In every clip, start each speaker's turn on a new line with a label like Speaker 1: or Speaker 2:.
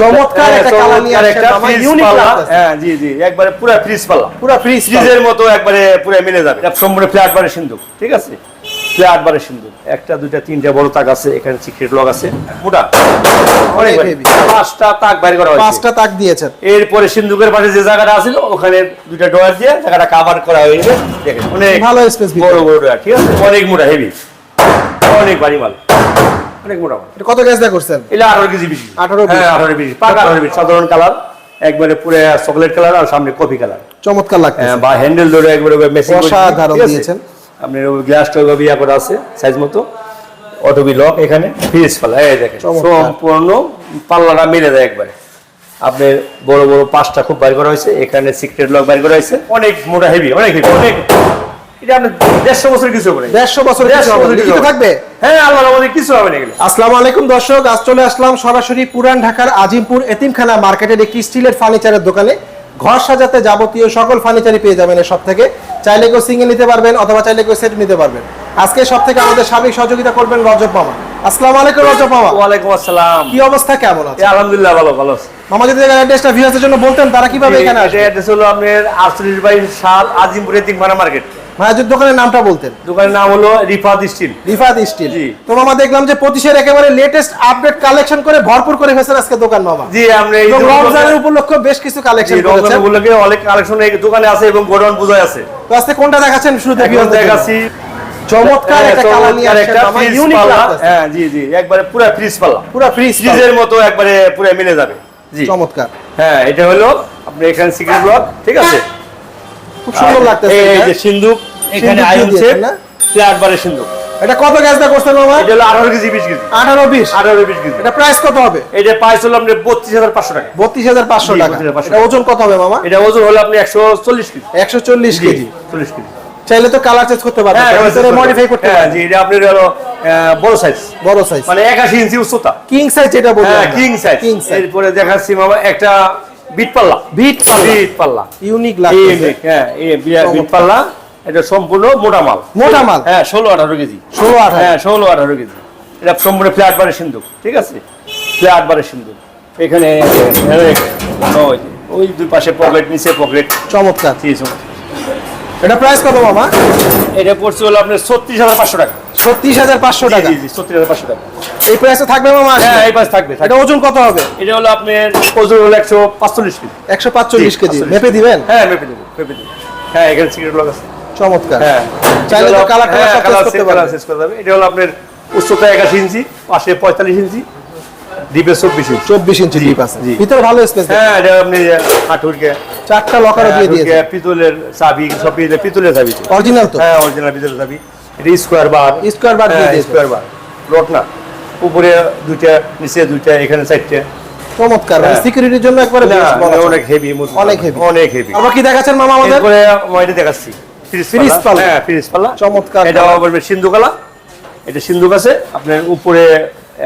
Speaker 1: চমৎকার
Speaker 2: হ্যাঁ,
Speaker 1: একটা কালার নিয়ে
Speaker 2: পাল্লা।
Speaker 1: লাগতেছে।
Speaker 2: হ্যাঁ জি জি একবারে পুরো ফ্রিজ পাল্লা।
Speaker 1: পুরা ফ্রিজ
Speaker 2: ফ্রিজের মতো একবারে পুরো মিলে যাবে। এটা সম্পূর্ণ ফ্ল্যাট বারের সিন্ধুক ঠিক আছে? ফ্ল্যাট বারের সিন্ধুক। একটা দুইটা তিনটা বড় তাক আছে এখানে সিক্রেট লক আছে। মোটা। অনেক। পাঁচটা তাক বাইর করা হয়েছে।
Speaker 1: পাঁচটা তাক দিয়েছেন।
Speaker 2: এরপরে সিন্ধুকের পাশে যে জায়গাটা আছিল ওখানে দুইটা ডয়ার দিয়ে জায়গাটা কাভার করা হয়েছে। দেখেন অনেক
Speaker 1: ভালো স্পেস
Speaker 2: বড় বড় ঠিক আছে? অনেক মোটা হেভি অনেক ভারী মাল। অনেক মোটা মাল
Speaker 1: কত গ্যাস দেয়া করছেন?
Speaker 2: এটা আঠারো কেজি বেশি।
Speaker 1: 18
Speaker 2: হ্যাঁ কেজি। পাকা। আঠারো কেজি। সাধারণ কালার একবারে পুরো চকলেট কালার আর সামনে কফি কালার।
Speaker 1: চমৎকার লাগতেছে।
Speaker 2: হ্যাঁ, বা হ্যান্ডেল ধরে একবারে মেশিন
Speaker 1: অসাধারণ দিয়েছেন।
Speaker 2: আপনি গ্লাসটা ওইভাবে ইয়া করা আছে সাইজ মতো। অটোবি লক এখানে ফ্রিজ পাল্লা এই দেখেন। সম্পূর্ণ পাল্লাটা মিলে যায় একবারে। আপনার বড় বড় পাঁচটা খুব বাইর করা হয়েছে। এখানে সিক্রেট লক বাইর করা হয়েছে। অনেক মোটা হেভি অনেক হেভি অনেক। হ্যাঁ আল্লাহর আমাদের কিছু হবে না এগুলো।
Speaker 1: আসসালামু আলাইকুম দর্শক আজ চলে আসলাম সরাসরি পুরান ঢাকার আজিমপুর এতিমখানা মার্কেটের একটি স্টিলের ফার্নিচারের দোকানে। ঘর সাজাতে যাবতীয় সকল ফার্নিচারই পেয়ে যাবেন সব থেকে চাইলে কেউ সিঙ্গেল নিতে পারবেন অথবা চাইলে কেউ সেট নিতে পারবেন। আজকে সব থেকে আমাদের সার্বিক সহযোগিতা করবেন রজব মামা। আসসালামু আলাইকুম রজব মামা।
Speaker 2: ওয়ালাইকুম আসসালাম।
Speaker 1: কি অবস্থা কেমন আছে
Speaker 2: আলহামদুলিল্লাহ ভালো ভালো।
Speaker 1: মামা যদি অ্যাড্রেসটা জন্য বলতেন তারা কীভাবে এখানে
Speaker 2: এটা
Speaker 1: আসবে?
Speaker 2: অ্যাড্রেস হলো বাই আজিমপুরে তিনখানা মার্কেট।
Speaker 1: মায়াজুর দোকানের নামটা বলতেন।
Speaker 2: দোকানের নাম হলো রিফাত স্টিল।
Speaker 1: রিফাত স্টিল।
Speaker 2: জি।
Speaker 1: তো মামা দেখলাম যে পঁচিশের একেবারে লেটেস্ট আপডেট কালেকশন করে ভরপুর করে আজকে দোকান মামা।
Speaker 2: জি আমরা এই
Speaker 1: রমজানের উপলক্ষে বেশ কিছু কালেকশন করেছেন।
Speaker 2: রমজান উপলক্ষে অনেক কালেকশন এই দোকানে আছে এবং গোডাউন বুঝায় আছে।
Speaker 1: তো আজকে কোনটা দেখাচ্ছেন? দের জন্য?
Speaker 2: দেখাচ্ছি
Speaker 1: চমৎকার একটা কালার নিয়ে
Speaker 2: একটা
Speaker 1: ইউনিক
Speaker 2: হ্যাঁ জি জি একবারে পুরো ফ্রিজ পাল্লা।
Speaker 1: পুরো ফ্রিজ
Speaker 2: ফ্রিজের মতো একবারে পুরো মিলে যাবে। জি।
Speaker 1: চমৎকার।
Speaker 2: হ্যাঁ এটা হলো আপনি এখানে সিক্রেট ব্লক ঠিক আছে?
Speaker 1: খুব সুন্দর লাগতেছে
Speaker 2: এই যে সিন্ধুক এখানে
Speaker 1: সিন্ধুক
Speaker 2: আয়রন সেট ফ্ল্যাট বারের সিন্ধুক।
Speaker 1: এটা কত গ্যাস দা করছেন মামা?
Speaker 2: এটা হলো আঠারো কেজি বিশ কেজি।
Speaker 1: আঠারো বিশ।
Speaker 2: আঠারো বিশ কেজি।
Speaker 1: এটা প্রাইস কত হবে?
Speaker 2: এটা প্রাইস হলো হাজার পাঁচশো টাকা।
Speaker 1: বত্রিশ হাজার পাঁচশো
Speaker 2: জি,
Speaker 1: টাকা। এটা ওজন কত হবে মামা?
Speaker 2: এটা ওজন হলো আপনি একশো চল্লিশ কেজি।
Speaker 1: একশো চল্লিশ কেজি।
Speaker 2: চল্লিশ কেজি।
Speaker 1: চাইলে তো কালার চেঞ্জ করতে পারবেন মডিফাই করতে
Speaker 2: হ্যাঁ
Speaker 1: পারবেন।
Speaker 2: জি এটা আপনার হলো বড় সাইজ
Speaker 1: বড় সাইজ
Speaker 2: মানে একাশি ইঞ্চি উচ্চতা।
Speaker 1: কিং সাইজ যেটা বলছেন
Speaker 2: হ্যাঁ কিং সাইজ
Speaker 1: কিং সাইজ
Speaker 2: এরপরে দেখাচ্ছি মামা একটা বিট পাল্লা।
Speaker 1: বিট পাল্লা।
Speaker 2: বিট পাল্লা।
Speaker 1: ইউনিক লাগতেছে
Speaker 2: এই, হ্যাঁ বিট পাল্লা এটা সম্পূর্ণ মোটা মাল।
Speaker 1: মোটা মাল?
Speaker 2: হ্যাঁ ষোলো আঠারো কেজি।
Speaker 1: ষোলো আঠারো।
Speaker 2: হ্যাঁ ষোলো আঠারো কেজি। এটা সম্পূর্ণ ফ্ল্যাট বারের সিন্ধুক ঠিক আছে? ফ্ল্যাট বারের সিন্ধুক এখানে ওই দুই পাশে পকেট নিচে পকেট।
Speaker 1: চমৎকার। এটা প্রাইস কত মামা?
Speaker 2: এটা পড়ছে হলো আপনার ছত্রিশ হাজার পাঁচশো টাকা।
Speaker 1: ছত্রিশ হাজার পাঁচশো টাকা।
Speaker 2: ছত্রিশ হাজার পাঁচশো টাকা।
Speaker 1: এই প্রাইসে থাকবে মামা
Speaker 2: হ্যাঁ এই থাকবে।
Speaker 1: এটা ওজন কত হবে?
Speaker 2: এটা হলো আপনার ওজন হলো একশো পাঁচচল্লিশ কেজি।
Speaker 1: একশো পাঁচচল্লিশ কেজি।
Speaker 2: 45
Speaker 1: মেপে দিবেন?
Speaker 2: হ্যাঁ মেপে দেবো মেপে দেবো। হ্যাঁ এখানে সিগারেট লগ আছে।
Speaker 1: চমৎকার।
Speaker 2: হ্যাঁ।
Speaker 1: চাইলে তো কালার
Speaker 2: হ্যাঁ,
Speaker 1: টালার
Speaker 2: কালার
Speaker 1: করতে পারবেন।
Speaker 2: চেঞ্জ করা যাবে। এটা হলো আপনার উচ্চতা একাশি ইঞ্চি পাশে পঁয়তাল্লিশ ইঞ্চি ডিপে চব্বিশ ইঞ্চি।
Speaker 1: চব্বিশ ইঞ্চি ডিপ আছে। ভিতরে ভালো স্পেস
Speaker 2: হ্যাঁ এটা আপনি হাঁটুরকে
Speaker 1: চারটা লকারও দিয়ে দিয়েছে।
Speaker 2: পিতলের চাবি সব পিতলের- পিতলের চাবি।
Speaker 1: অরিজিনাল তো?
Speaker 2: হ্যাঁ অরিজিনাল পিতলের চাবি। এটা square bar
Speaker 1: square bar
Speaker 2: square bar না। উপরে দুইটা নিচে দুইটা এখানে চারটে।
Speaker 1: চমৎকার
Speaker 2: হ্যাঁ।
Speaker 1: সিকিউরিটির জন্য একবারে
Speaker 2: না,
Speaker 1: বেশ বড় আছে।
Speaker 2: অনেক হেভি
Speaker 1: অনেক heavy।
Speaker 2: অনেক হেভি
Speaker 1: আবার কি দেখাচ্ছেন মামা আমাদের?
Speaker 2: এরপরে এটা দেখাচ্ছি। হ্যাঁ ফ্রিজ পাল্লা
Speaker 1: চমৎকার।
Speaker 2: এটা
Speaker 1: কালার।
Speaker 2: বলবে সিন্ধু এটা সিন্ধুক আছে। আপনার উপরে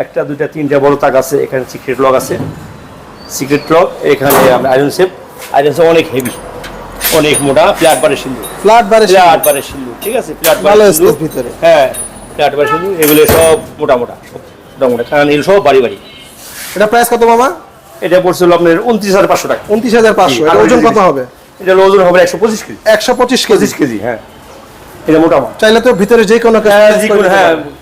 Speaker 2: একটা দুইটা তিনটা বড় তাক আছে। এখানে সিক্রেট লক আছে। সিক্রেট লক এখানে আয়রন সেপ আয়রন সেপ অনেক হেভি অনেক মোটা ফ্ল্যাট বারের সিন্ধু।
Speaker 1: ফ্ল্যাট বারে
Speaker 2: ফ্ল্যাট বারের সিন্ধু ঠিক আছে? ফ্ল্যাট বারের সিন্ধু।
Speaker 1: ভিতরে।
Speaker 2: হ্যাঁ ফ্ল্যাট বারের সিন্ধু এগুলো সব মোটা মোটা মোটা মোটা। কারণ এগুলো সব বাড়ি বাড়ি।
Speaker 1: এটা প্রাইস কত মামা?
Speaker 2: এটা পড়ছিল আপনার উনত্রিশ হাজার পাঁচশো টাকা।
Speaker 1: উনত্রিশ হাজার পাঁচশো।
Speaker 2: আরও
Speaker 1: ওজন কত হবে?
Speaker 2: এটা ওজন হবে একশো পঁচিশ কেজি।
Speaker 1: একশো পঁচিশ কেজি?
Speaker 2: পঁচিশ কেজি হ্যাঁ। এটা মোটা
Speaker 1: চাইলে তো ভিতরে যে কোনো
Speaker 2: হ্যাঁ,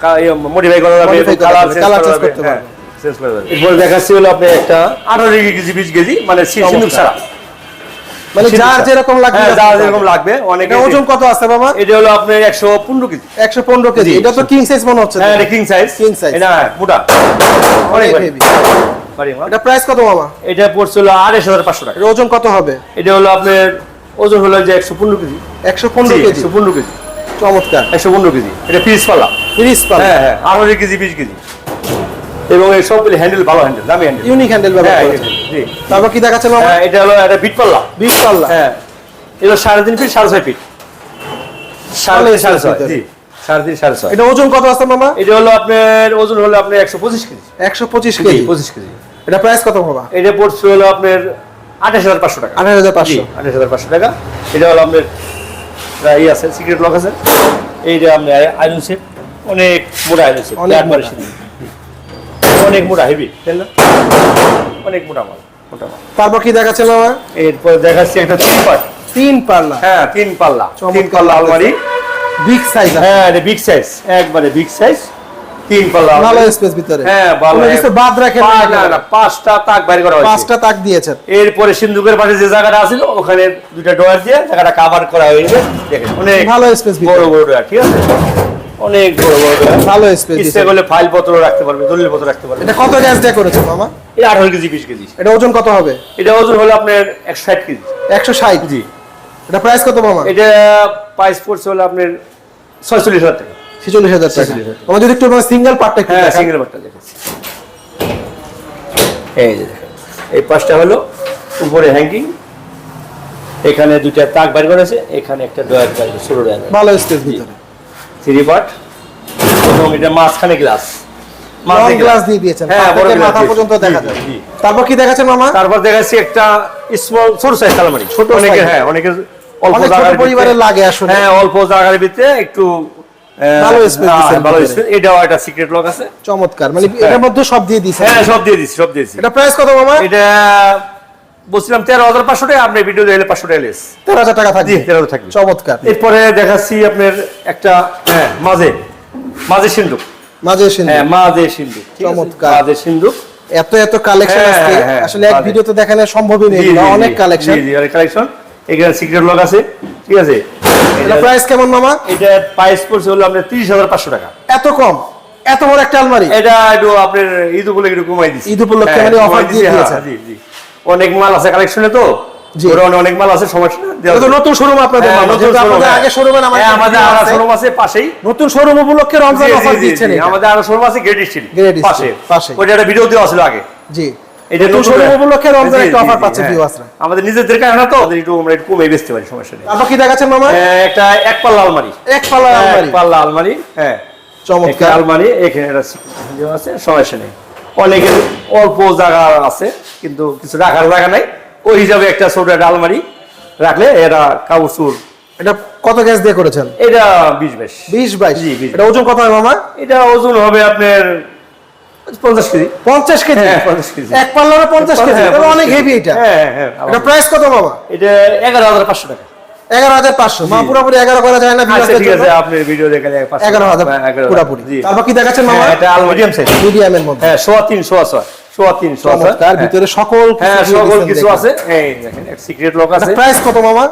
Speaker 2: হ্যাঁ মডিফাই করা যাবে কালার চেঞ্জ
Speaker 1: করতে
Speaker 2: হ্যাঁ।
Speaker 1: পারবে।
Speaker 2: চেঞ্জ করা যাবে। এরপর দেখাচ্ছি হলো আপনি একটা আঠারো কেজি বিশ কেজি মানে সি- ছাড়া।
Speaker 1: মানে যার যেরকম লাগবে
Speaker 2: হ্যাঁ,
Speaker 1: যার
Speaker 2: যার যেরকম লাগবে অনেক
Speaker 1: ওজন কত আছে বাবা?
Speaker 2: এটা হলো আপনার একশো পনেরো কেজি।
Speaker 1: একশো পনেরো কেজি। এটা তো কিং সাইজ মনে হচ্ছে।
Speaker 2: হ্যাঁ এটা কিং সাইজ
Speaker 1: King size।
Speaker 2: এটা হ্যাঁ, মোটা।
Speaker 1: অনেক। এটা প্রাইস কত মামা
Speaker 2: এটা পড়ছিল আড়াইশ হাজার পাঁচশো টাকা।
Speaker 1: ওজন কত হবে?
Speaker 2: এটা হলো আপনার ওজন হলো যে একশো পনেরো কেজি।
Speaker 1: একশো পনেরো কেজি।
Speaker 2: একশো পনেরো কেজি।
Speaker 1: চমৎকার।
Speaker 2: একশো পনেরো কেজি। এটা পিস পাল্লা।
Speaker 1: তিরিশ পাল
Speaker 2: হ্যাঁ হ্যাঁ আঠারো কেজি বিশ কেজি। এবং এই সবগুলি হ্যান্ডেল ভালো হ্যান্ডেল দামি হ্যান্ডেল
Speaker 1: ইউনিক হ্যান্ডেল ব্যবহার
Speaker 2: হ্যাঁ
Speaker 1: করেছে
Speaker 2: জি।
Speaker 1: তারপর কি দেখাচ্ছেন মামা?
Speaker 2: হ্যাঁ এটা হলো একটা বিট পাল্লা।
Speaker 1: বিশ পাল্লা।
Speaker 2: হ্যাঁ। এটা সাড়ে তিন ফিট সাড়ে ছয় ফিট। সাড়ে সাড়ে ছয়। জি। সাড়ে তিন সাড়ে ছয়।
Speaker 1: এটা ওজন কত আছে মামা?
Speaker 2: এটা হলো আপনার ওজন হলো আপনার একশো পঁচিশ কেজি।
Speaker 1: একশো পঁচিশ কেজি।
Speaker 2: পঁচিশ কেজি।
Speaker 1: এটা প্রাইস কত বাবা
Speaker 2: এটা পড়ছে হলো আপনার আঠাশ হাজার পাঁচশো টাকা।
Speaker 1: আঠাশ হাজার পাঁচশো।
Speaker 2: আঠাশ হাজার পাঁচশো টাকা। এটা হলো আপনার ই আছে সিক্রেট লক আছে। এইটা আপনার আয়রন সেপ অনেক মোটা আয়রন
Speaker 1: মোটা।
Speaker 2: অনেক মোটা হেভি তাই না? অনেক মোটা মাল মোটা মাল
Speaker 1: তারপর কি দেখাচ্ছেন মামা
Speaker 2: এরপর দেখাচ্ছি একটা তিন পাট
Speaker 1: তিন পাল্লা?
Speaker 2: হ্যাঁ তিন পাল্লা। তিন পাল্লা আলমারি।
Speaker 1: বিগ সাইজ
Speaker 2: হ্যাঁ এটা বিগ সাইজ একবারে বিগ সাইজ তিন পাল্লা
Speaker 1: ভালো স্পেস ভিতরে।
Speaker 2: হ্যাঁ ভালো।
Speaker 1: কিছু বাদ রাখেন না।
Speaker 2: না পাঁচটা তাক বাইর করা হয়েছে।
Speaker 1: পাঁচটা তাক দিয়েছেন।
Speaker 2: এরপরে সিন্ধুকের পাশে যে জায়গাটা আছিল ওখানে দুইটা ডয়ার দিয়ে জায়গাটা কাভার করা হয়েছে। দেখেন অনেক
Speaker 1: ভালো স্পেস
Speaker 2: বড়
Speaker 1: ভিতরে
Speaker 2: বড় ঠিক আছে? অনেক বড় বড়
Speaker 1: ভালো স্পেস
Speaker 2: ইচ্ছে করলে ফাইল পত্র রাখতে পারবে দলিল পত্র রাখতে পারবে।
Speaker 1: এটা কত গ্যাস দিয়ে করেছেন মামা
Speaker 2: এটা আঠারো কেজি বিশ কেজি।
Speaker 1: এটা ওজন কত হবে?
Speaker 2: এটা ওজন হলো আপনার একশো ষাট কেজি।
Speaker 1: একশো ষাট?
Speaker 2: জি।
Speaker 1: এটা প্রাইস কত মামা
Speaker 2: এটা প্রাইস পড়ছে হলো আপনার ছয়চল্লিশ হাজার টাকা।
Speaker 1: হাজার টাকা।
Speaker 2: 46,000
Speaker 1: আমার যদি একটু সিঙ্গেল পার্টটা
Speaker 2: হ্যাঁ সিঙ্গেল দেখেছি এই যে এই পাশটা হলো উপরে হ্যাঙ্গিং এখানে দুইটা তাক বাইর করেছে এখানে একটা ডয়ার বাইর ষোলো ডয়ার
Speaker 1: ভালো স্পেস ভিতরে
Speaker 2: থ্রি পার্ট এবং এটা মাঝখানে গ্লাস।
Speaker 1: লং গ্লাস দিয়ে দিয়েছেন।
Speaker 2: হ্যাঁ, বড়
Speaker 1: মাথা পর্যন্ত দেখা যায় তারপর কি দেখাচ্ছেন মামা?
Speaker 2: তারপর দেখাচ্ছি একটা স্মল ছোট সাইজ আলমারি
Speaker 1: ছোট
Speaker 2: অনেকের হ্যাঁ অনেকের অল্প জায়গার ভিতরে-
Speaker 1: লাগে আসলে।
Speaker 2: হ্যাঁ অল্প জায়গার ভিতরে একটু
Speaker 1: ভালো
Speaker 2: হ্যাঁ। এটাও একটা সিক্রেট লক আছে।
Speaker 1: চমৎকার। মানে এটার মধ্যে সব দিয়ে দিয়েছেন।
Speaker 2: হ্যাঁ সব দিয়ে দিচ্ছি সব দিয়েছি।
Speaker 1: এটা প্রাইস কত মামা?
Speaker 2: এটা বলছিলাম তেরো হাজার পাঁচশো টাকা আপনি ভিডিও দেখলে পাঁচশো টাকা লেস
Speaker 1: তেরো হাজার টাকা থাকবে।
Speaker 2: তেরো হাজার থাকবে।
Speaker 1: চমৎকার।
Speaker 2: এরপরে দেখাচ্ছি আপনার একটা হ্যাঁ মাঝে মাঝে সিন্ধুক।
Speaker 1: মাঝে সিন্ধু
Speaker 2: হ্যাঁ মাঝে সিন্ধুক
Speaker 1: চমৎকার।
Speaker 2: মাঝে সিন্ধুক।
Speaker 1: এত এত কালেকশন
Speaker 2: হ্যাঁ,
Speaker 1: আজকে।
Speaker 2: হ্যাঁ,
Speaker 1: আসলে এক ভিডিওতে দেখানো সম্ভবই নেই অনেক কালেকশন
Speaker 2: জি জি অনেক কালেকশন এখানে সিক্রেট লক আছে ঠিক আছে?
Speaker 1: এটা প্রাইস কেমন মামা?
Speaker 2: এটা প্রাইস পড়ছে হলো আপনার তিরিশ হাজার পাঁচশো টাকা।
Speaker 1: এত কম? এত বড় একটা আলমারি?
Speaker 2: এটা একটু আপনার ঈদ উপলক্ষে একটু কমাই দিচ্ছি
Speaker 1: ঈদ উপলক্ষে মানে offer দিয়ে
Speaker 2: হ্যাঁ, জি জি। অনেক মাল আছে কালেকশনে তো? অনেক- মাল আছে সমস্যা
Speaker 1: নতুন শোরুম আপনাদের
Speaker 2: হ্যাঁ, showroom,
Speaker 1: আপনাদের
Speaker 2: হ্যাঁ।
Speaker 1: আগে
Speaker 2: হ্যাঁ, আমাদের
Speaker 1: আরও
Speaker 2: শোরুম আছে পাশেই।
Speaker 1: নতুন শোরুম উপলক্ষে রমজান
Speaker 2: জি, জি,
Speaker 1: অফার দিচ্ছেন
Speaker 2: আমাদের আরও শোরুম আছে গ্রেড স্টিল পাশে।
Speaker 1: পাশে।
Speaker 2: ওইটা একটা ভিডিও দেওয়া ছিল আগে।
Speaker 1: জি।
Speaker 2: এটা
Speaker 1: নতুন শোরুম উপলক্ষে রমজান একটা অফার পাচ্ছে। ভিউয়ার্সরা
Speaker 2: আমাদের নিজেদের কারণে তো আমাদের একটু আমরা একটু কমে বেচতে পারি সমস্যা নেই।
Speaker 1: তারপর কি দেখাচ্ছেন মামা?
Speaker 2: একটা এক পাল্লা আলমারি।
Speaker 1: এক পাল্লা আলমারি।
Speaker 2: পাল্লা আলমারি হ্যাঁ।
Speaker 1: চমৎকার।
Speaker 2: আলমারি এখানে আছে সমস্যা নেই। অনেকের অল্প জায়গা আছে কিন্তু কিছু রাখার জায়গা নাই। ওই হিসাবে একটা ছোট একটা আলমারি রাখলে এটা কাপড় চুর
Speaker 1: এটা কত গ্যাস দিয়ে করেছেন?
Speaker 2: এটা বিশ বেশ
Speaker 1: বিশ বাইশ?
Speaker 2: জি, বিশ।
Speaker 1: এটা ওজন কত হয় মামা?
Speaker 2: এটা ওজন হবে আপনার পঞ্চাশ কেজি।
Speaker 1: পঞ্চাশ কেজি?
Speaker 2: হ্যাঁ, 50 কেজি।
Speaker 1: এক পাল্লার পঞ্চাশ কেজি?
Speaker 2: হ্যাঁ,
Speaker 1: অনেক হেভি এটা।
Speaker 2: হ্যাঁ হ্যাঁ
Speaker 1: এটা প্রাইস কত মামা?
Speaker 2: এটা এগারো হাজার পাঁচশো টাকা।
Speaker 1: এগারো হাজার পাঁচশো মা পুরোপুরি এগারো করা যায় না
Speaker 2: আচ্ছা
Speaker 1: viewers দের
Speaker 2: ঠিক আছে
Speaker 1: জন্য?
Speaker 2: ভিডিও দেখে
Speaker 1: এগারো হাজার পুরোপুরি। তারপর কি দেখাচ্ছেন মামা?
Speaker 2: হ্যাঁ এটা মিডিয়াম সাইজ
Speaker 1: মিডিয়ামের মধ্যে।
Speaker 2: হ্যাঁ সোয়া তিন সোয়া ছয় সোয়া তিন সোয়া ছয় হ্যাঁ।
Speaker 1: ভিতরে সকল
Speaker 2: হ্যাঁ সকল কিছু আছে। এই দেখেন সিক্রেট লক আছে।
Speaker 1: প্রাইস কত মামা?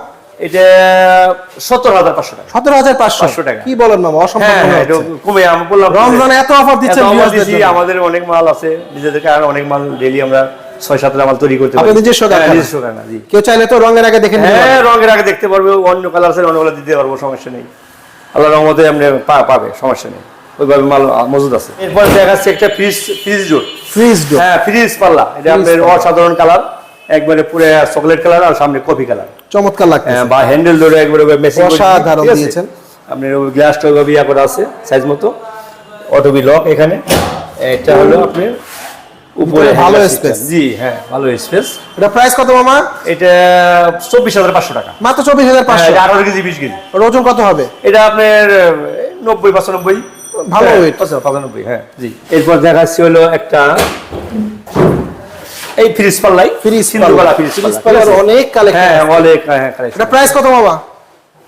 Speaker 2: এটা হাজার পাঁচশো টাকা।
Speaker 1: সতেরো হাজার পাঁচশো।
Speaker 2: টাকা।
Speaker 1: কি বলেন মামা অসম্ভব
Speaker 2: হ্যাঁ হ্যাঁ। কমে আমি বললাম
Speaker 1: রমজানে এত অফার দিচ্ছেন
Speaker 2: দিচ্ছি। আমাদের অনেক মাল আছে নিজেদেরকে আর অনেক মাল ডেলি আমরা ছয় মাল তৈরি করতে
Speaker 1: নিজস্ব
Speaker 2: হ্যাঁ,
Speaker 1: কারখানা?
Speaker 2: নিজস্ব কারখানা, জি।
Speaker 1: কেউ চাইলে তো রঙের আগে দেখে
Speaker 2: হ্যাঁ রঙের আগে দেখতে পারবে অন্য কালার আছে অন্য কালার দিতে পারব সমস্যা নেই। আল্লাহ রহমতে আপনি পাবে সমস্যা নেই। ওইভাবে মাল মজুদ আছে। এরপর দেখাচ্ছে একটা ফ্রিজ ফ্রিজ জোর
Speaker 1: ফ্রিজ ডোর
Speaker 2: হ্যাঁ ফ্রিজ পাল্লা। এটা আপনার অসাধারণ কালার একবারে পুরো চকলেট কালার আর সামনে কফি কালার।
Speaker 1: চমৎকার লাগছে
Speaker 2: হ্যাঁ, বা হ্যান্ডেল ধরে একবারে মেসিং
Speaker 1: অসাধারণ দিয়েছেন।
Speaker 2: আপনার গ্লাসটা ওইভাবে ইয়া করা আছে সাইজ মতো। অটোবি লক এখানে। এটা হলো আপনার উপরে
Speaker 1: ভালো
Speaker 2: system।
Speaker 1: space।
Speaker 2: জি হ্যাঁ ভালো স্পেস
Speaker 1: এটা প্রাইস কত মামা?
Speaker 2: এটা চব্বিশ হাজার পাঁচশো টাকা।
Speaker 1: মাত্র চব্বিশ হাজার পাঁচশো।
Speaker 2: হ্যাঁ, আঠারো কেজি বিশ কেজি।
Speaker 1: ওজন কত হবে?
Speaker 2: এটা আপনার নব্বই পঁচানব্বই।
Speaker 1: ভালো
Speaker 2: হ্যাঁ,
Speaker 1: weight।
Speaker 2: পঁচা- পঁচানব্বই হ্যাঁ জি। এরপর দেখাচ্ছি হলো একটা এই ফ্রিজ পাল্লাই।
Speaker 1: ফ্রিজ
Speaker 2: সিন্ধুবালা ফ্রিজ
Speaker 1: ফ্রিজ
Speaker 2: পাল্লা
Speaker 1: পাল্লার অনেক কালেকশন
Speaker 2: হ্যাঁ অনেক হ্যাঁ collection।
Speaker 1: এটা প্রাইস কত মামা?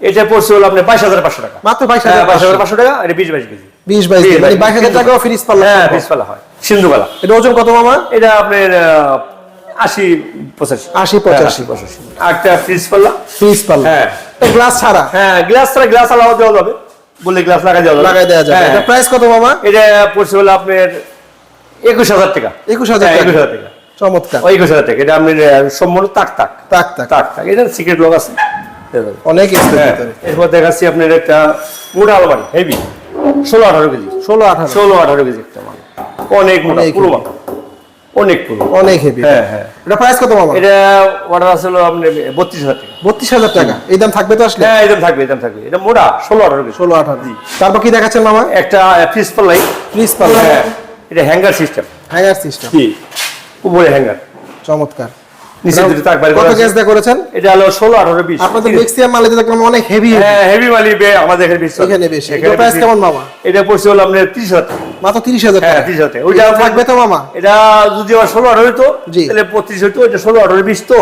Speaker 2: এটা পড়ছে হলো আপনার বাইশ হাজার পাঁচশো টাকা।
Speaker 1: মাত্র বাইশ
Speaker 2: হ্যাঁ
Speaker 1: হাজার পাঁচশো
Speaker 2: টাকা এটা বিশ বাইশ কেজি।
Speaker 1: বিশ বাইশ
Speaker 2: জি,
Speaker 1: দিয়ে, মানে
Speaker 2: বাইশ।
Speaker 1: হাজার টাকাও ফ্রিজ পাল্লা।
Speaker 2: হ্যাঁ। ফ্রিজ পাল্লা হয়। সিন্ধুবালা।
Speaker 1: এটা ওজন কত মামা?
Speaker 2: এটা আপনার আশি পঁচাশি।
Speaker 1: আশি,
Speaker 2: হ্যাঁ,
Speaker 1: পঁচাশি।
Speaker 2: পঁচাশি আর একটা ফ্রিজ পাল্লা।
Speaker 1: ফ্রিজ পাল্লা।
Speaker 2: হ্যাঁ।
Speaker 1: গ্লাস ছাড়া?
Speaker 2: হ্যাঁ গ্লাস ছাড়া গ্লাস আলাদা দেওয়া যাবে। বললে গ্লাস লাগাই দেওয়া যাবে।
Speaker 1: লাগাই দেওয়া যাবে।
Speaker 2: হ্যাঁ,
Speaker 1: এটা প্রাইস কত মামা?
Speaker 2: এটা পড়ছে হলো আপনার একুশ হাজার টাকা।
Speaker 1: একুশ হাজার
Speaker 2: হ্যাঁ,
Speaker 1: টাকা।
Speaker 2: একুশ হাজার টাকা।
Speaker 1: চমৎকার।
Speaker 2: একুশ হাজার টাকা। এটা আপনার সম্পূর্ণ তাক তাক।
Speaker 1: তাক তাক।
Speaker 2: তাক তাক। এটা সিক্রেট লক আছে।
Speaker 1: অনেক
Speaker 2: হ্যাঁ, এরপর দেখাচ্ছি আপনার একটা মোটা আলমারি হেভি ষোলো আঠারো কেজি।
Speaker 1: ষোলো আঠারো।
Speaker 2: ষোলো আঠারো কেজি একটা। অনেক মোটা পুরো। অনেক পুরো
Speaker 1: অনেক হেভি
Speaker 2: হ্যাঁ হ্যাঁ।
Speaker 1: এটা প্রাইস কত বাবা?
Speaker 2: এটা অর্ডার আসলে আপনি বত্রিশ হাজার টাকা।
Speaker 1: বত্রিশ হাজার টাকা। এই দাম থাকবে তো আসলে?
Speaker 2: হ্যাঁ দাম থাকবে এই দাম থাকবে। এটা মোটা ষোলো আঠারো কেজি।
Speaker 1: ষোলো আঠারো। তারপর কি দেখাচ্ছেন মামা?
Speaker 2: একটা ফ্রিজ পাল্লাই
Speaker 1: ফ্রিজ পাল্লা
Speaker 2: হ্যাঁ এটা হ্যাঙ্গার সিস্টেম
Speaker 1: হ্যাঙ্গার সিস্টেম
Speaker 2: জি। উপরে হ্যাঙ্গার
Speaker 1: চমৎকার।
Speaker 2: নিচে দুটো তাক বাইর
Speaker 1: কত গ্যাস
Speaker 2: আছে।
Speaker 1: করেছেন?
Speaker 2: এটা হলো ষোলো আঠারো বিশ।
Speaker 1: আপনাদের ম্যাক্সিমাম মালে দেখলাম অনেক হেভি
Speaker 2: হ্যাঁ হেভি মালি বে আমাদের এখানে বেশি।
Speaker 1: এখানে বেশি।
Speaker 2: এখানে
Speaker 1: এটার কেমন মামা?
Speaker 2: এটা পড়ছে হলো আপনার তিরিশ হাজার
Speaker 1: মাত্র তিরিশ হাজার
Speaker 2: হ্যাঁ
Speaker 1: টাকা
Speaker 2: তিরিশ হাজার
Speaker 1: ওইটা
Speaker 2: ওইটা
Speaker 1: থাকবে তো মামা?
Speaker 2: এটা যদি আমার ষোলো আঠারো হতো তাহলে পঁচিশ হতো এটা ষোলো আঠারো বিশ তো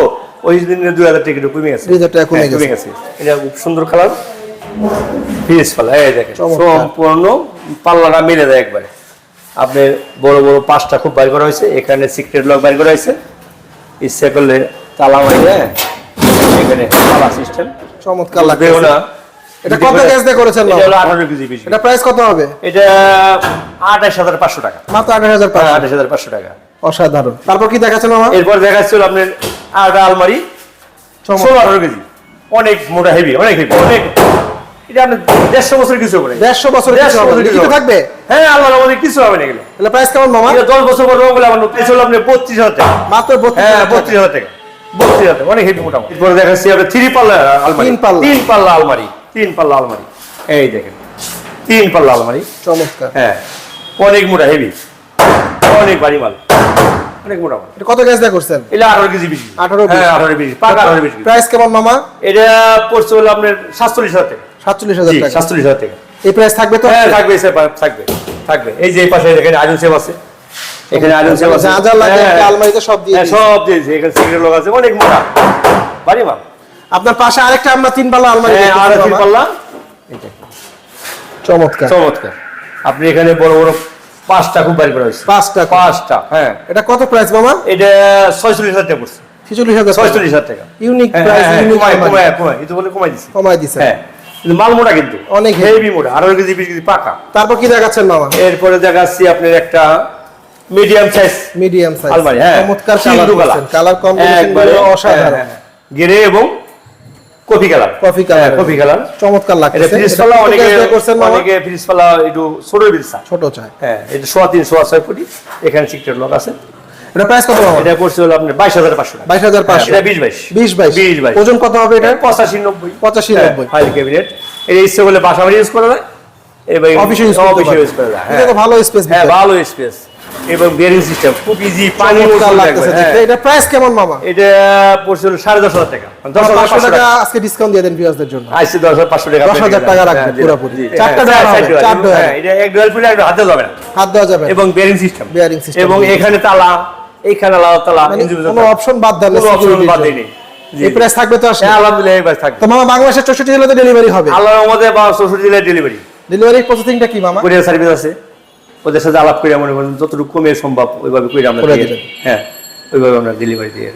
Speaker 2: ওই দিনে দুই হাজার টাকা কমে গেছে।
Speaker 1: 2000 টাকা কমে
Speaker 2: হ্যাঁ,
Speaker 1: গেছে।
Speaker 2: এটা খুব সুন্দর কালার। ফিস পাল্লা এই দেখেন সম্পূর্ণ পাল্লাটা মেলে দেয় একবারে। আপনার বড় বড় পাঁচটা খুব বাইর করা হয়েছে এখানে সিক্রেট লক বাইর করা হয়েছে। ইচ্ছা করলে তালা মারিয়ে এখানে তালা সিস্টেম।
Speaker 1: চমৎকার লাগবে
Speaker 2: না
Speaker 1: এটা কত গ্যাস দিয়ে করেছেন
Speaker 2: এটা
Speaker 1: মামা
Speaker 2: হলো আঠারো কেজি বেশি
Speaker 1: এটা প্রাইস কত হবে?
Speaker 2: এটা আঠাশ হাজার পাঁচশো টাকা।
Speaker 1: মাত্র আঠাশ হাজার
Speaker 2: হ্যাঁ টাকা।
Speaker 1: অসাধারণ। তারপর কি দেখাচ্ছেন মামা
Speaker 2: এরপর দেখাচ্ছিল আপনার আটা আলমারি।
Speaker 1: চমৎকার।
Speaker 2: ষোলো আঠারো কেজি। অনেক মোটা হেভি অনেক হেভি অনেক। এটা আপনার দেড়শো বছর কিছু হবে
Speaker 1: দেড়শো বছর কিছু
Speaker 2: দেড়শো বছর কিছু
Speaker 1: থাকবে?
Speaker 2: হ্যাঁ আলমারি আমাদের কিছু হবে না এগুলো।
Speaker 1: তাহলে প্রাইস কেমন মামা?
Speaker 2: এটা দশ বছর পর রঙ বলে আমার পেয়েছে হলো আপনার বত্রিশ হাজার টাকা।
Speaker 1: মাত্র বত্রিশ
Speaker 2: হ্যাঁ বত্রিশ হাজার টাকা। বত্রিশ হাজার অনেক হেভি মোটামুটি। এরপরে দেখাচ্ছি আপনার থ্রি পাল্লা আলমারি।
Speaker 1: তিন পাল্লা।
Speaker 2: তিন পাল্লা আলমারি তিন পাল্লা আলমারি। এই দেখেন তিন পাল্লা আলমারি।
Speaker 1: চমৎকার।
Speaker 2: হ্যাঁ অনেক মোটা হেভি অনেক ভারী মাল। অনেক মোটা মাল।
Speaker 1: কত গ্যাস করছেন?
Speaker 2: এটা আঠারো কেজি বেশি।
Speaker 1: 18
Speaker 2: হ্যাঁ আঠারো বেশি পাকা আঠারো বেশি
Speaker 1: প্রাইস কেমন মামা?
Speaker 2: এটা পড়ছে হলো আপনার সাতচল্লিশ হাজার টাকা।
Speaker 1: সাতচল্লিশ হাজার টাকা।
Speaker 2: সাতচল্লিশ হাজার টাকা।
Speaker 1: এই প্রাইস থাকবে তো?
Speaker 2: হ্যাঁ থাকবে থাকবে থাকবে। এই যে এই পাশে এখানে আয়রন সেব আছে। এখানে আয়রন সেব আছে।
Speaker 1: লাগে
Speaker 2: হ্যাঁ,
Speaker 1: আলমারিতে সব দিয়ে
Speaker 2: হ্যাঁ। সব দিয়েছে এখানে সিগারেট লোক আছে অনেক মোটা। বাড়ি মাল
Speaker 1: আপনার পাশে আরেকটা আমরা তিন পাল্লা আলমারি
Speaker 2: হ্যাঁ আর তিন পাল্লা?
Speaker 1: চমৎকার।
Speaker 2: চমৎকার। আপনি এখানে বড় বড় পাঁচটা খুব বাড়ি করা হয়েছে।
Speaker 1: পাঁচটা
Speaker 2: পাঁচটা হ্যাঁ।
Speaker 1: এটা কত প্রাইস মামা?
Speaker 2: এটা ছয়চল্লিশ হাজার টাকা পড়ছে।
Speaker 1: ছিচল্লিশ হাজার
Speaker 2: ছয়চল্লিশ হাজার টাকা।
Speaker 1: ইউনিক
Speaker 2: হ্যাঁ,
Speaker 1: প্রাইস
Speaker 2: হ্যাঁ, কমায় কমায় কমায়। এটা বলে কমাই দিছি।
Speaker 1: কমাই দিছে।
Speaker 2: হ্যাঁ। কিন্তু মাল মোটা কিন্তু।
Speaker 1: অনেক
Speaker 2: হেভি মোটা আঠারো কেজি বিশ কেজি পাকা।
Speaker 1: তারপর কি দেখাচ্ছেন মামা?
Speaker 2: এরপরে দেখাচ্ছি আপনার একটা মিডিয়াম সাইজ
Speaker 1: মিডিয়াম সাইজ
Speaker 2: আলমারি হ্যাঁ।
Speaker 1: চমৎকার কালার কালার কম্বিনেশন অসাধারণ।
Speaker 2: হ্যাঁ, হ্যাঁ, এবং coffee colour
Speaker 1: coffee colour
Speaker 2: coffee colour
Speaker 1: চমৎকার
Speaker 2: এটা ফ্রিজ
Speaker 1: এটা
Speaker 2: অনেকে
Speaker 1: করছেন
Speaker 2: অনেকে ফ্রিজ পাল্লা একটু ছোট বিলসা
Speaker 1: ছোট চাই
Speaker 2: হ্যাঁ এটা সোয়া তিন সোয়া ছয় ফুটি। এখানে সিক্রেট লক আছে।
Speaker 1: এটা প্রাইস কত মামা
Speaker 2: এটা পড়ছে হলো আপনার বাইশ হাজার পাঁচশো টাকা।
Speaker 1: বাইশ হাজার পাঁচশো।
Speaker 2: এটা বিশ বাইশ।
Speaker 1: বিশ বাইশ।
Speaker 2: বিশ বাইশ।
Speaker 1: ওজন কত হবে এটা?
Speaker 2: পঁচাশি নব্বই।
Speaker 1: পঁচাশি নব্বই।
Speaker 2: ফাইল ক্যাবিনেট এটা ইচ্ছে করলে বাসা বাড়ি ইউজ করা যায়। এবং
Speaker 1: অফিসে ইউজ
Speaker 2: করা যায়।
Speaker 1: এটা তো
Speaker 2: হ্যাঁ।
Speaker 1: ভালো স্পেস
Speaker 2: হ্যাঁ ভালো স্পেস এবং বেরিং সিস্টেম খুব ইজি পানি। হ্যাঁ।
Speaker 1: এটা প্রাইস কেমন মামা?
Speaker 2: এটা সাড়ে দশ হাজার টাকা। দশ হাজার
Speaker 1: টাকা। আজকে ডিসকাউন্ট দিয়ে দেন জন্য।
Speaker 2: দশ হাজার পাঁচশো টাকা
Speaker 1: 10,000 টাকা রাখবে
Speaker 2: হ্যাঁ,
Speaker 1: পুরোপুরি। চারটা
Speaker 2: হ্যাঁ,
Speaker 1: ডয়ার
Speaker 2: চার
Speaker 1: হবে,
Speaker 2: ডয়ার,
Speaker 1: চার ডয়ার।
Speaker 2: হ্যাঁ, এটা এক হাতে যাবে
Speaker 1: হাত দেওয়া যাবে।
Speaker 2: এবং বেরিং সিস্টেম
Speaker 1: Bearing system।
Speaker 2: এবং এখানে তালা। এইখানে
Speaker 1: মানে কোনো অপশন বাদ দেন
Speaker 2: কোনো বাদ দেয়নি।
Speaker 1: এই প্রাইস থাকবে তো আসলে
Speaker 2: হ্যাঁ আলহামদুলিল্লাহ এই বাস থাকবে।
Speaker 1: তো মামা বাংলাদেশের জেলাতে ডেলিভারি হবে।
Speaker 2: আল্লাহর জেলায় ডেলিভারি
Speaker 1: ডেলিভারি প্রসেসিংটা কি মামা?
Speaker 2: কোরিয়ার সার্ভিস আছে। ওদের সাথে আলাপ করে মনে করেন যতটুকু কমে সম্ভব ওইভাবে করে আমরা। হ্যাঁ ওইভাবে আমরা ডেলিভারি দিয়ে